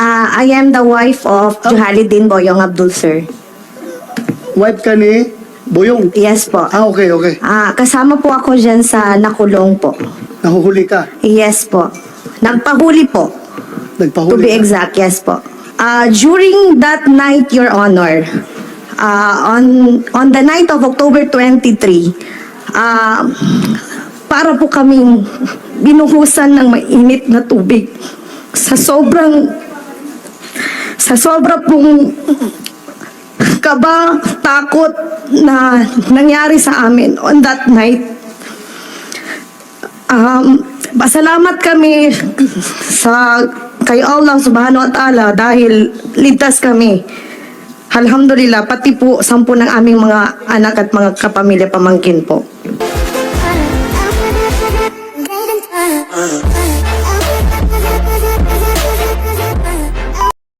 Ah, I am the wife of Juhalidin Boyong Abdul, sir. Wife ka ni Boyong. Yes po. Ah, okay, okay. Ah, kasama po ako dyan sa nakulong po. Nahuhuli ka. Yes po. Nagpahuli po. To Nagpahuli be ka. exact, yes po. Ah, during that night, Your Honor, ah, on on the night of October 23, ah, para po kaming binuhusan ng mainit na tubig sa sobrang sa sobra pong kaba, takot na nangyari sa amin on that night. Um, pasalamat kami sa kay Allah subhanahu wa ta'ala dahil ligtas kami. Alhamdulillah, pati po sampu ng aming mga anak at mga kapamilya pamangkin po.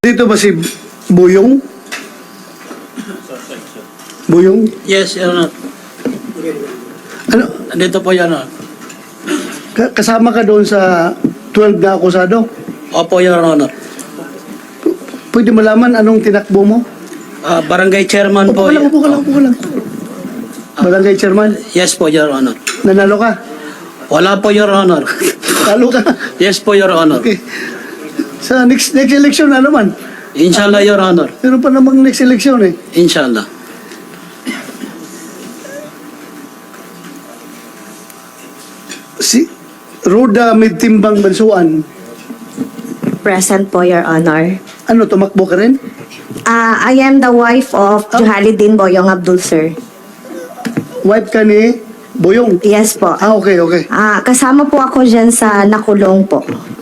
Dito ba si Boyong? Boyong? Yes, Your Honor. Ano, Dito po, Your Honor. ka- kasama ka doon sa 12 na akusado? Opo, Your Honor. Pwede malaman anong tinakbo mo? Ah, barangay chairman Upo po. ka lang, upo ka lang, upo ka lang. Barangay chairman, Yes po, Your Honor. nanalo ka? Wala po, Your Honor. Talo ka? Yes po, Your Honor. Okay. Sa next next election na naman. Inshallah, Your Honor. Meron pa namang next election eh. Inshallah. Si Roda Midtimbang Bansuan, Present po, Your Honor. ano, tumakbo ka rin? Ah, I am the wife of Juhalidin Boyong Abdul, sir. Wife ka ni Boyong? Yes po. Ah, okay, okay. Ah, kasama po ako dyan sa nakulong po.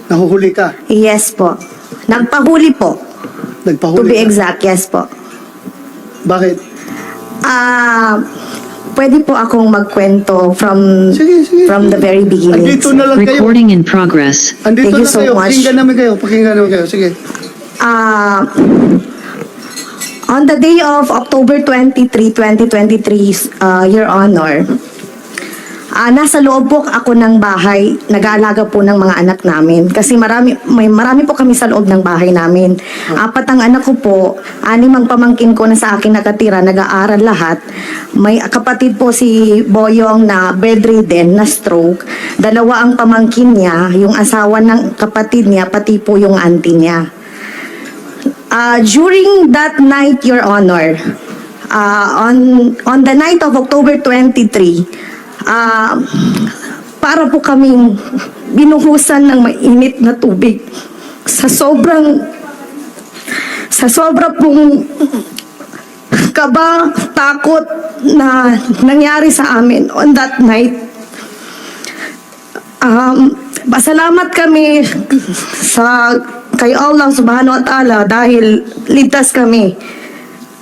Nahuhuli ka. Yes po. Nagpahuli po. To Nagpahuli be ka. exact, yes po. Bakit? Ah, pwede po akong magkwento from Sige, sige. from the very beginning. Andito na lang kayo. Recording in progress. Andito Thank you na so kayo. much. Pakinggan namin kayo. Pakinggan namin kayo. Sige. Ah, on the day of October 23, 2023, uh, Your Honor, ah, nasa loob po ako ng bahay, nag-aalaga po ng mga anak namin. Kasi marami, may, marami po kami sa loob ng bahay namin. Apat ang anak ko po, anim ang pamangkin ko na sa akin nakatira, nag-aaral lahat. May kapatid po si Boyong na bedridden, na stroke. Dalawa ang pamangkin niya, yung asawa ng kapatid niya, pati po yung auntie niya. Uh, during that night, Your Honor, uh, on on the night of October 23, uh, para po kaming binuhusan ng mainit na tubig sa sobrang sa sobra pong kaba, takot na nangyari sa amin on that night. Um, pasalamat kami sa kay Allah subhanahu wa ta'ala dahil ligtas kami.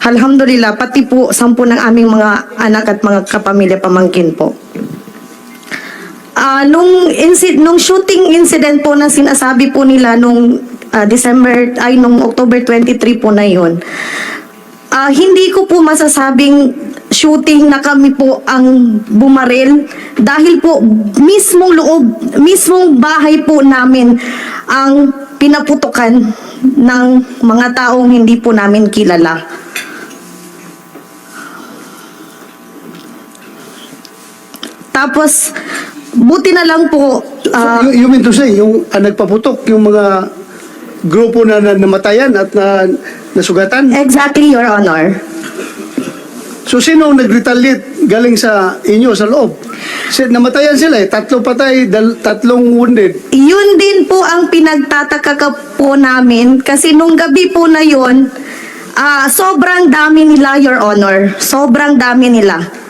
Alhamdulillah, pati po sampu ng aming mga anak at mga kapamilya pamangkin po. Ah, nung inci- nung shooting incident po na sinasabi po nila nung ah, December ay nung October 23 po na 'yon. Ah, hindi ko po masasabing shooting na kami po ang bumaril dahil po mismong loob, mismong bahay po namin ang pinaputukan ng mga taong hindi po namin kilala. Tapos, buti na lang po, ah, you, you mean to say, yung ah, nagpaputok, yung mga grupo na, na namatayan at na, nasugatan? exactly, Your Honor. So, sino ang nag-retaliate galing sa inyo, sa loob? Si, namatayan sila eh. Tatlo patay, dal, tatlong wounded. Yun din po ang pinagtataka ka po namin kasi nung gabi po na yun, ah, sobrang dami nila, Your Honor. Sobrang dami nila.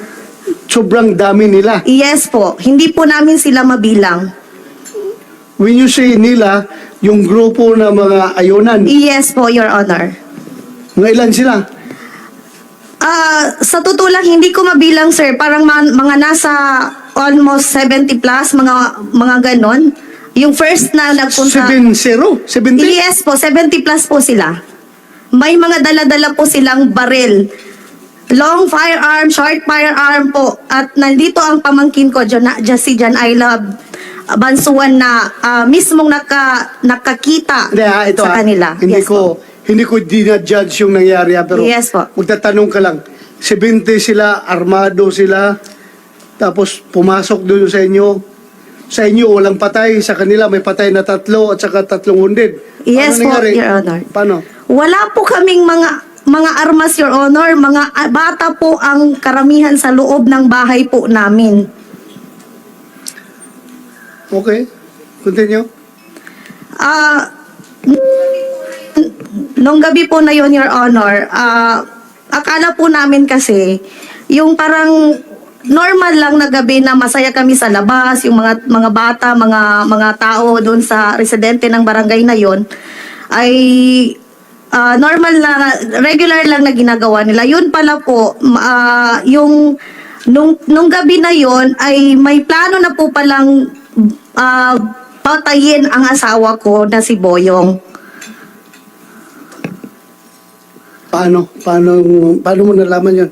Sobrang dami nila. Yes po, hindi po namin sila mabilang. When you say nila, yung grupo na mga ayunan, Yes po, Your Honor. mga ilan sila? Ah, sa totoo lang, hindi ko mabilang, sir. Parang ma- mga nasa almost 70 plus, mga mga ganon. Yung first na nagpunta... 7-0? 70? Yes po, 70 plus po sila. May mga dala-dala po silang baril. Long firearm, short firearm po. At nandito ang pamangkin ko, John, just si John I love. bansuan na ah, mismong naka, nakakita Hindi ha, ito sa ha. kanila. Hindi Yes ko, hindi ko dinadjudge yung nangyari ha, pero Yes po. magtatanong ka lang. 70 sila, armado sila, tapos pumasok doon sa inyo. Sa inyo, walang patay. Sa kanila, may patay na tatlo at saka tatlong wounded. Yes Ano po, nangyari? Your Honor. Paano? Wala po kaming mga mga armas, Your Honor. Mga ah, bata po ang karamihan sa loob ng bahay po namin. Okay. Continue. Ah, nung gabi po na yon Your Honor, ah, akala po namin kasi, yung parang normal lang na gabi na masaya kami sa labas, yung mga mga bata, mga mga tao doon sa residente ng barangay na yon ay ah, normal na regular lang na ginagawa nila. Yun pala po ah, yung nung nung gabi na yon ay may plano na po palang ah, patayin ang asawa ko na si Boyong. Paano? Paano, paano mo nalaman yun?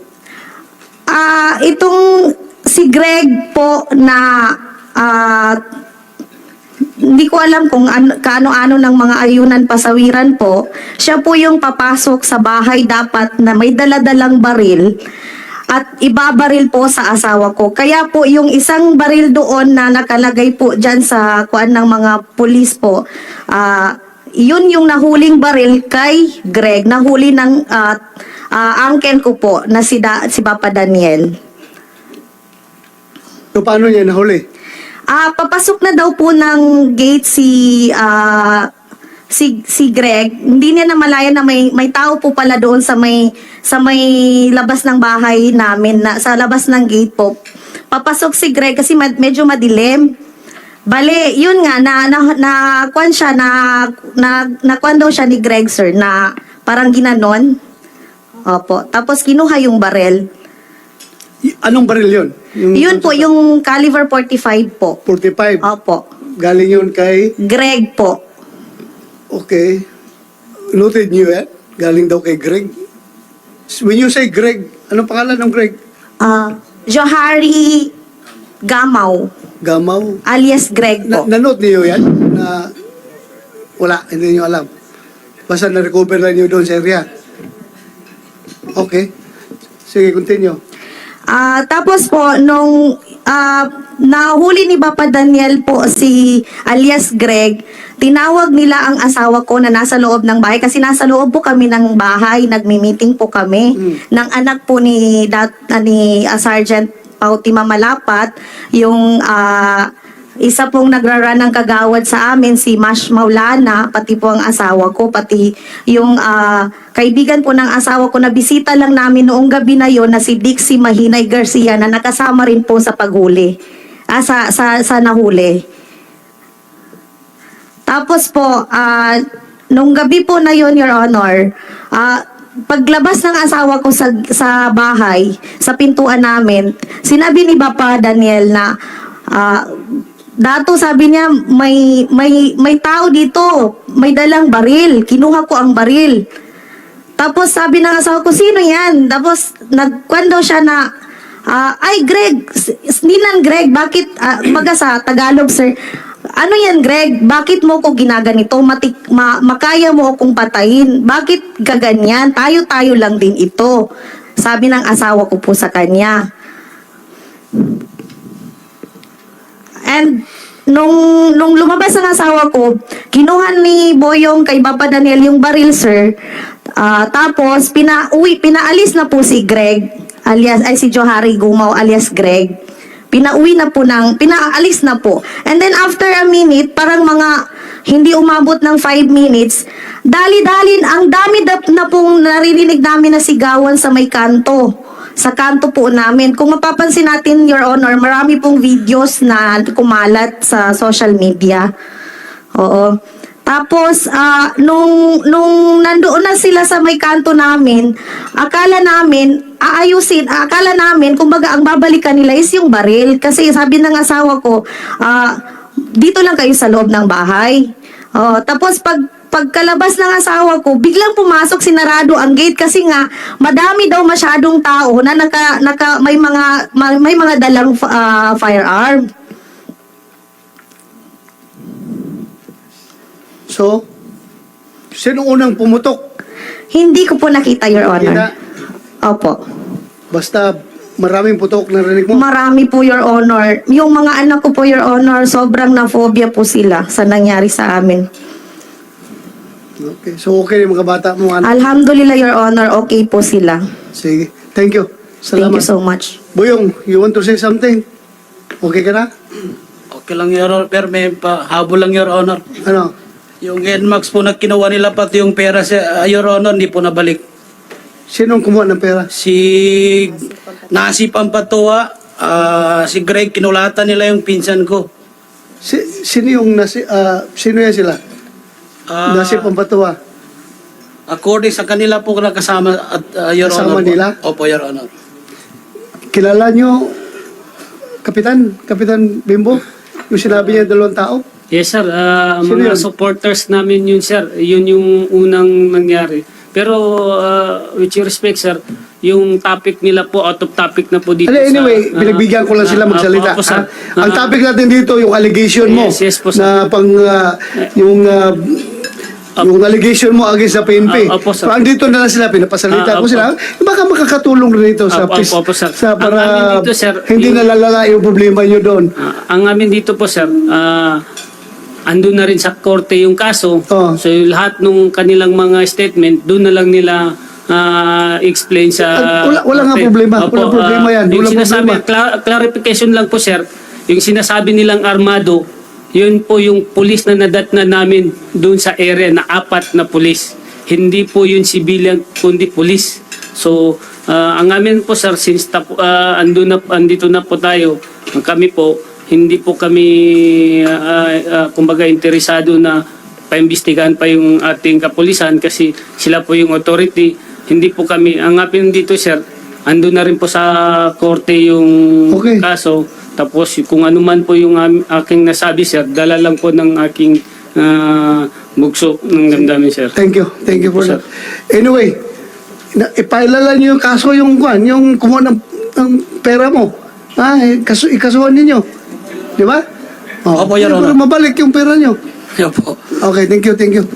Ah, itong si Greg po na ah, hindi ko alam kung ano, kaano-ano ng mga ayunan pasawiran po. Siya po yung papasok sa bahay dapat na may daladalang baril at ibabaril po sa asawa ko. Kaya po yung isang baril doon na nakalagay po dyan sa kuan ng mga pulis po, ah, yun yung nahuling baril kay Greg, nahuli ng ah, ah, uncle ko po na si, da, si Papa Daniel. So, paano niya nahuli? Ah, papasok na daw po ng gate si ah, si si Greg. Hindi niya namalayan na may may tao po pala doon sa may sa may labas ng bahay namin na sa labas ng gate po. Papasok si Greg kasi med- medyo madilim. Bale, yun nga na na, na kwan siya na na nakwan daw siya ni Greg sir na parang ginanon. Opo. Tapos kinuha yung barel. Y- Anong baril yun? Yun po yung caliber 45 po. 45. Opo. Galing yun kay, Greg po. okay, noted niyo yan? Galing daw kay Greg. When you say Greg, anong pangalan ng Greg? Ah, Johari Gamaw, Gamaw? alias Greg Na, po. nanote niyo yan? Na wala, hindi niyo alam. Basta na-recover lang niyo doon sa area. Okay. Sige, continue. Ah, tapos po nung ah, nahuli ni Papa Daniel po si alias Greg, tinawag nila ang asawa ko na nasa loob ng bahay kasi nasa loob po kami ng bahay, nagmi-meeting po kami Mm. ng anak po ni dat, ah, ni ah, Sergeant Pautima Malapat, yung ah, isa pong nagraran ng kagawad sa amin, si Mash Maulana, pati po ang asawa ko, pati yung ah, kaibigan po ng asawa ko na bisita lang namin noong gabi na yon na si Dixie Mahinay Garcia na nakasama rin po sa paghuli, ah, sa, sa, sa nahuli. Tapos po, ah, nung gabi po na yon Your Honor, ah, paglabas ng asawa ko sa, sa bahay, sa pintuan namin, sinabi ni Papa Daniel na, ah, Dato sabi niya, may, may, may tao dito, may dalang baril, kinuha ko ang baril. Tapos sabi ng asawa ko, sino yan? Tapos nagkwan daw siya na, ah, ay Greg, Ninan Greg, bakit, uh, baga sa Tagalog sir, ano yan Greg, bakit mo ko ginaganito? Matik, ma, makaya mo akong patayin. Bakit gaganyan? Tayo-tayo lang din ito. Sabi ng asawa ko po sa kanya. And nung nung lumabas ang asawa ko, kinuha ni Boyong kay Papa Daniel yung baril, sir. Ah, tapos pinauwi, pinaalis na po si Greg alias ay si Johari Gumaw alias Greg. Pinauwi na po ng pinaalis na po. And then after a minute, parang mga hindi umabot ng 5 minutes, dali-dalin ang dami na pong naririnig namin na sigawan sa may kanto sa kanto po namin. Kung mapapansin natin, Your Honor, marami pong videos na kumalat sa social media. Oo. Tapos, ah, nung, nung nandoon na sila sa may kanto namin, akala namin, aayusin, akala namin, kumbaga, ang babalikan nila is yung baril. Kasi sabi ng asawa ko, ah, dito lang kayo sa loob ng bahay. Oh, tapos pag pagkalabas ng asawa ko, biglang pumasok sinarado ang gate kasi nga madami daw masyadong tao na naka, naka may mga may, may mga dalang ah, firearm. So, sino unang pumutok? Hindi ko po nakita, Your Kita, Honor. Opo. basta maraming putok na rinig mo. Marami po, Your Honor. Yung mga anak ko po, Your Honor, sobrang na-phobia po sila sa nangyari sa amin. Okay, so okay yung mga bata mo. Ano? Alhamdulillah, Your Honor, okay po sila. Sige, thank you. Thank Salamat. you so much. Boyong, you want to say something? Okay ka na? Okay lang, Your Honor. Pero may pa, habol lang, Your Honor. Ano? Yung NMAX po na kinuha nila pati yung pera sa uh, Your Honor, hindi po nabalik. Sinong kumuha ng pera? Si Nasi Pampatuwa, ah, si Greg, kinulatan nila yung pinsan ko. Si, sino yung nasi, ah, sino yan sila? Ah, nasi Pampatuwa. According sa kanila po na kasama at ah, Your Kasama Honor. po. nila? Opo, Your Honor. Kilala nyo, Kapitan, Kapitan Bimbo, yung sinabi niya dalawang tao? Yes sir, Ah, Sino mga yun? supporters namin yun sir, yun yung unang nangyari. Pero ah, with your respect sir, yung topic nila po, out of topic na po dito Ano, anyway, sa... ah, pinagbigyan ko lang sila ah, magsalita. opo, sir. ha? Ang Ah, topic natin dito, yung allegation mo. Yes, yes po, sir. Na pang, ah, yung, ah, yung allegation mo against sa PNP. Ah, opo, sir. So, andito na lang sila, pinapasalita Ah, ko opo. sila. Baka makakatulong rin ito sa, Opo, pis- opo, sir. sa Ang para amin dito, sir, hindi yung- nalalala yung problema nyo doon. Ah, ang amin dito po sir, ah andun na rin sa korte yung kaso. Oh. So yung lahat ng kanilang mga statement, doon na lang nila ah, explain sa Ah, wala- wala nga korte. problema. Walang problema ah, yan. Yung Walang sinasabi, problema. cla- clarification lang po sir, yung sinasabi nilang armado, yun po yung pulis na nadat na namin doon sa area na apat na pulis. Hindi po yung civilian kundi pulis. So, ah, ang amin po sir, since tap, ah, andun na, andito na po tayo, kami po, hindi po kami, ah, ah, kumbaga, interesado na paimbestigahan pa yung ating kapulisan kasi sila po yung authority. Hindi po kami, ang amin dito sir, andun na rin po sa korte yung Okay. kaso. Tapos kung ano man po yung aking nasabi sir, dala lang po ng aking ah, bugso ng damdamin sir. Thank you. Thank you for Sir. that. Anyway, na, ipailala niyo yung kaso yung kwan, yung kumuha ng, ng pera mo. Ah, kaso, ikasuhan ninyo. Di ba? Oh, Opo, Your Honor. mabalik yung pera niyo. Opo. Okay, thank you, thank you.